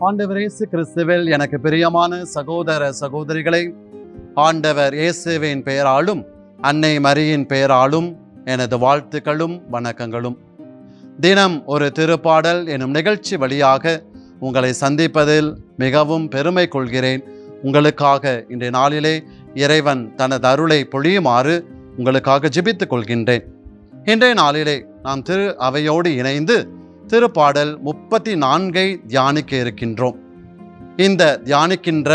ஆண்டவர் இயேசு கிறிஸ்துவில் எனக்கு பிரியமான சகோதர சகோதரிகளை ஆண்டவர் இயேசுவின் பெயராலும் அன்னை மரியின் பெயராலும் எனது வாழ்த்துக்களும் வணக்கங்களும். தினம் ஒரு திருப்பாடல் எனும் நிகழ்ச்சி வழியாக உங்களை சந்திப்பதில் மிகவும் பெருமை கொள்கிறேன். உங்களுக்காக இன்றைய நாளிலே இறைவன் தனது அருளை பொழியுமாறு உங்களுக்காக ஜிபித்துக் கொள்கின்றேன். இன்றைய நாளிலே நாம் திரு அவையோடு இணைந்து திருப்பாடல் முப்பத்தி நான்கை தியானிக்க இருக்கின்றோம். இந்த தியானிக்கின்ற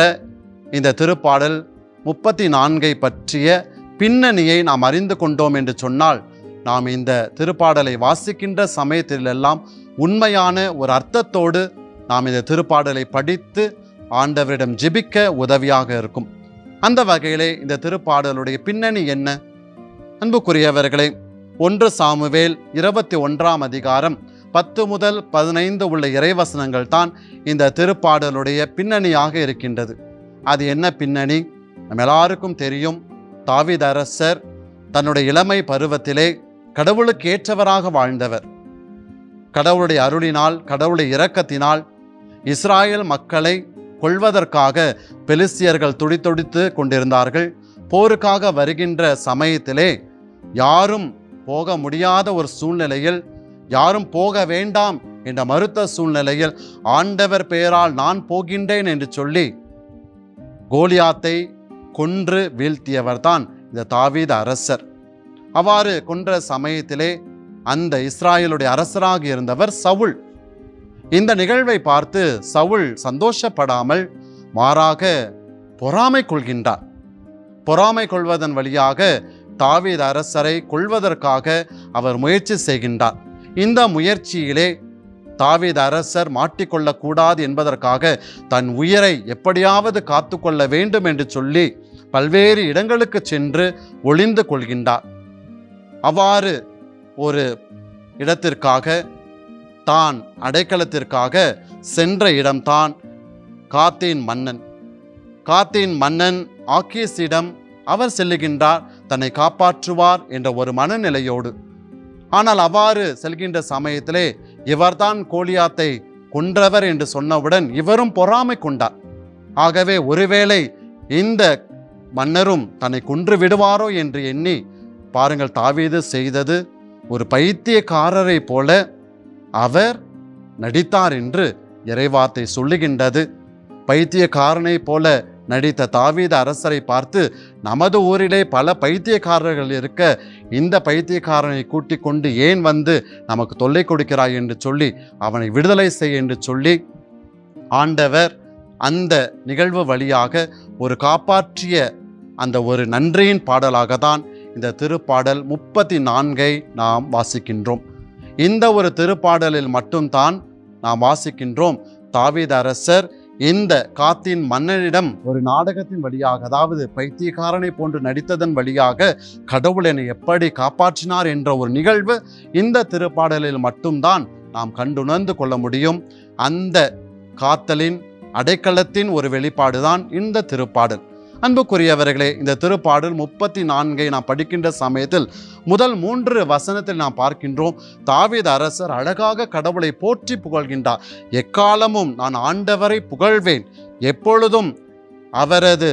இந்த திருப்பாடல் முப்பத்தி நான்கை பற்றிய பின்னணியை நாம் அறிந்து கொண்டோம் என்று சொன்னால் நாம் இந்த திருப்பாடலை வாசிக்கின்ற சமயத்திலெல்லாம் உண்மையான ஒரு அர்த்தத்தோடு நாம் இந்த திருப்பாடலை படித்து ஆண்டவரிடம் ஜெபிக்க உதவியாக இருக்கும். அந்த வகையிலே இந்த திருப்பாடலுடைய பின்னணி என்ன? அன்புக்குரியவர்களே ஒன்று சாமுவேல் இருபத்தி ஒன்றாம் அதிகாரம் பத்து முதல் பதினைந்து உள்ள இறைவசனங்கள் தான் இந்த திருப்பாடலுடைய பின்னணியாக இருக்கின்றது. அது என்ன பின்னணி? நம்ம எல்லாருக்கும் தெரியும் தாவித அரசர் தன்னுடைய இளமை பருவத்திலே கடவுளுக்கு ஏற்றவராக வாழ்ந்தவர். கடவுளுடைய அருளினால் கடவுளுடைய இரக்கத்தினால் இஸ்ராயல் மக்களை கொள்வதற்காக பெலிஸ்தியர்கள் துடித்துடித்து கொண்டிருந்தார்கள். போருக்காக வருகின்ற சமயத்திலே யாரும் போக முடியாத ஒரு சூழ்நிலையில் யாரும் போக வேண்டாம் என்ற மறுத்த சூழ்நிலையில் ஆண்டவர் பெயரால் நான் போகின்றேன் என்று சொல்லி கோலியாத்தை கொன்று வீழ்த்தியவர்தான் இந்த தாவீத அரசர். அவ்வாறு கொன்ற சமயத்திலே அந்த இஸ்ராயலுடைய அரசராக இருந்தவர் சவுல். இந்த நிகழ்வை பார்த்து சவுல் சந்தோஷப்படாமல் மாறாக பொறாமை கொள்கின்றார். பொறாமை கொள்வதன் வழியாக தாவீத அரசரை கொள்வதற்காக அவர் முயற்சி செய்கின்றார். இந்த முயற்சியிலே தாவீது அரசர் மாட்டிக்கொள்ளக்கூடாது என்பதற்காக தன் உயிரை எப்படியாவது காத்துக்கொள்ள வேண்டும் என்று சொல்லி பல்வேறு இடங்களுக்கு சென்று ஒளிந்து கொள்கின்றார். அவ்வாறு ஒரு இடத்திற்காக தான் அடைக்கலத்திற்காக சென்ற இடம்தான் காத்தேன் மன்னன். காத்தேன் மன்னன் ஆக்கீஸிடம் அவர் செல்லுகின்றார் தன்னை காப்பாற்றுவார் என்ற ஒரு மனநிலையோடு. ஆனால் அவ்வாறு செல்கின்ற சமயத்திலே இவர்தான் கோலியாத்தை கொன்றவர் என்று சொன்னவுடன் இவரும் பொறாமை கொண்டார். ஆகவே ஒருவேளை இந்த மன்னரும் தன்னை கொன்று விடுவாரோ என்று எண்ணி பாருங்கள் தாவீது செய்தது ஒரு பைத்தியக்காரரை போல அவர் நடித்தார் என்று இறைவார்த்தை சொல்லுகின்றது. பைத்தியக்காரனை போல நடித்த தாவீது அரசரை பார்த்து நமது ஊரிலே பல பைத்தியக்காரர்கள் இருக்க இந்த பைத்தியக்காரனை கூட்டிக் கொண்டு ஏன் வந்து நமக்கு தொல்லை கொடுக்கிறாய்? என்று சொல்லி அவனை விடுதலை செய் என்று சொல்லி ஆண்டவர் அந்த நிகழ்வு வழியாக ஒரு காப்பாற்றிய அந்த ஒரு நன்றியின் பாடலாக தான் இந்த திருப்பாடல் முப்பத்தி நான்கை நாம் வாசிக்கின்றோம். இந்த ஒரு திருப்பாடலில் மட்டும்தான் நாம் வாசிக்கின்றோம். தாவீத அரசர் இந்த காத்தின் மன்னனிடம் ஒரு நாடகத்தின் வழியாக அதாவது பைத்தியக்காரனை போன்று நடித்ததன் வழியாக கடவுள் என்னை எப்படி காப்பாற்றினார் என்ற ஒரு நிகழ்வு இந்த திருப்பாடலில் மட்டும்தான் நாம் கண்டுணர்ந்து கொள்ள முடியும். அந்த காத்தலின் அடைக்கலத்தின் ஒரு வெளிப்பாடுதான் இந்த திருப்பாடல். அன்புக்குரியவர்களே இந்த திருப்பாடல் முப்பத்தி நான்கை நாம் படிக்கின்ற சமயத்தில் முதல் மூன்று வசனத்தில் நாம் பார்க்கின்றோம். தாவீத அரசர் அழகாக கடவுளை போற்றி புகழ்கின்றார். எக்காலமும் நான் ஆண்டவரை புகழ்வேன். எப்பொழுதும் அவரது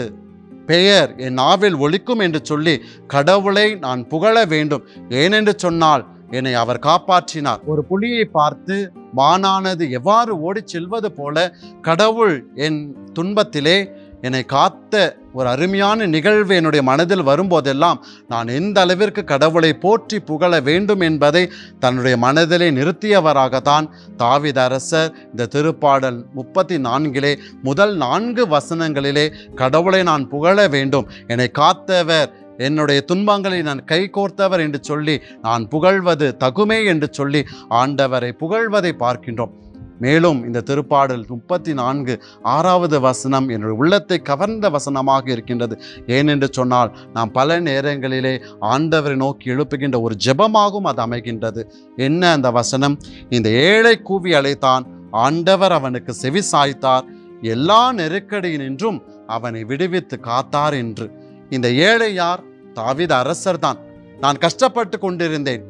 பெயர் என் நாவில் ஒழிக்கும் என்று சொல்லி கடவுளை நான் புகழ வேண்டும். ஏனென்று சொன்னால் என்னை அவர் காப்பாற்றினார். ஒரு புலியை பார்த்து மானானது எவ்வாறு ஓடிச் செல்வது போல கடவுள் என் துன்பத்திலே என்னை காத்த ஒரு அருமையான நிகழ்வு என்னுடைய மனதில் வரும்போதெல்லாம் நான் எந்த அளவிற்கு கடவுளை போற்றி புகழ வேண்டும் என்பதை தன்னுடைய மனதிலே நிறுத்தியவராகத்தான் தாவித அரசர் இந்த திருப்பாடல் முப்பத்தி நான்கிலே முதல் நான்கு வசனங்களிலே கடவுளை நான் புகழ வேண்டும். என்னை காத்தவர் என்னுடைய துன்பங்களை நான் கை கோர்த்தவர் என்று சொல்லி நான் புகழ்வது தகுமே என்று சொல்லி ஆண்டவரை புகழ்வதை பார்க்கின்றோம். மேலும் இந்த திருப்பாடல் முப்பத்தி நான்கு ஆறாவது வசனம் என்னுடைய உள்ளத்தை கவர்ந்த வசனமாக இருக்கின்றது. ஏனென்று சொன்னால் நாம் பல நேரங்களிலே ஆண்டவரை நோக்கி எழுப்புகின்ற ஒரு ஜெபமாகவும் அது அமைகின்றது. என்ன அந்த வசனம்? இந்த ஏழை கூவி அழைத்தான் ஆண்டவர் அவனுக்கு செவி சாய்த்தார் எல்லா நெருக்கடியினின்றும் அவனை விடுவித்து காத்தார் என்று. இந்த ஏழை யார்? தாவித அரசர் தான் நான் கஷ்டப்பட்டு கொண்டிருந்தேன்.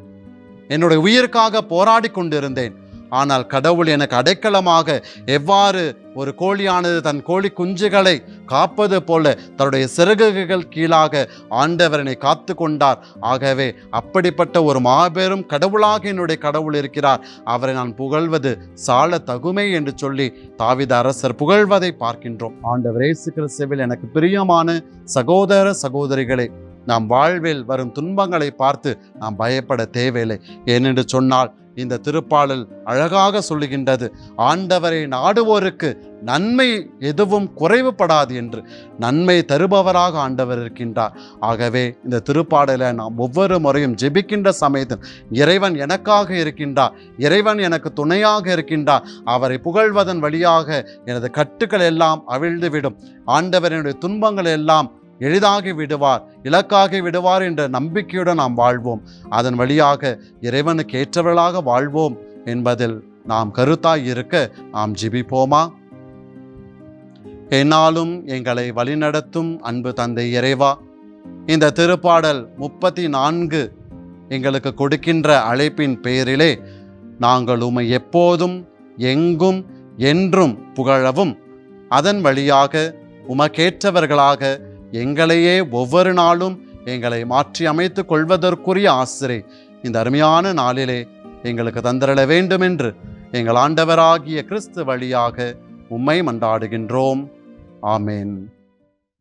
என்னுடைய உயிருக்காக போராடி கொண்டிருந்தேன். ஆனால் கடவுள் எனக்கு அடைக்கலமாக எவ்வாறு ஒரு கோழியானது தன் கோழி குஞ்சுகளை காப்பது போல தன்னுடைய சிறகுகள் கீழாக ஆண்டவரனை காத்து கொண்டார். ஆகவே அப்படிப்பட்ட ஒரு மாபெரும் கடவுளாக என்னுடைய கடவுள் இருக்கிறார். அவரை நான் புகழ்வது சால தகுமை என்று சொல்லி தாவித அரசர் புகழ்வதை பார்க்கின்றோம். ஆண்டவர் இயேசு கிறிஸ்துவில் எனக்கு பிரியமான சகோதர சகோதரிகளே நாம் வாழ்வில் வரும் துன்பங்களை பார்த்து நாம் பயப்பட தேவையில்லை. ஏனென்று சொன்னால் இந்த திருப்பாடல் அழகாக சொல்லுகின்றது. ஆண்டவரை நாடுவோருக்கு நன்மை எதுவும் குறைவுபடாது என்று நன்மை தருபவராக ஆண்டவர் இருக்கின்றார். ஆகவே இந்த திருப்பாடலை நாம் ஒவ்வொரு முறையும் ஜெபிக்கின்ற சமயத்தில் இறைவன் எனக்காக இருக்கின்றார். இறைவன் எனக்கு துணையாக இருக்கின்றார். அவரை புகழ்வதன் வழியாக எனது கட்டுக்கள் எல்லாம் அவிழ்ந்துவிடும். ஆண்டவரினுடைய துன்பங்கள் எல்லாம் எளிதாகி விடுவார் இலக்காகி விடுவார் என்ற நம்பிக்கையுடன் நாம் வாழ்வோம். அதன் வழியாக இறைவனுக்கு ஏற்றவர்களாக வாழ்வோம் என்பதில் நாம் கருத்தாய் இருக்க நாம் ஜிபிப்போமா? என்னாலும் எங்களை வழிநடத்தும் அன்பு தந்தை இறைவா இந்த திருப்பாடல் முப்பத்தி நான்கு எங்களுக்கு கொடுக்கின்ற அழைப்பின் பெயரிலே நாங்கள் உமை எப்போதும் எங்கும் என்றும் புகழவும் அதன் வழியாக உமக்கேற்றவர்களாக எங்களையே ஒவ்வொரு நாளும் எங்களை மாற்றி அமைத்துக் கொள்வதற்குரிய ஆசிரை இந்த அருமையான நாளிலே எங்களுக்கு தந்திரள வேண்டும் என்று எங்கள் ஆண்டவராகிய கிறிஸ்து வழியாக உம்மை மன்றாடுகின்றோம். ஆமேன்.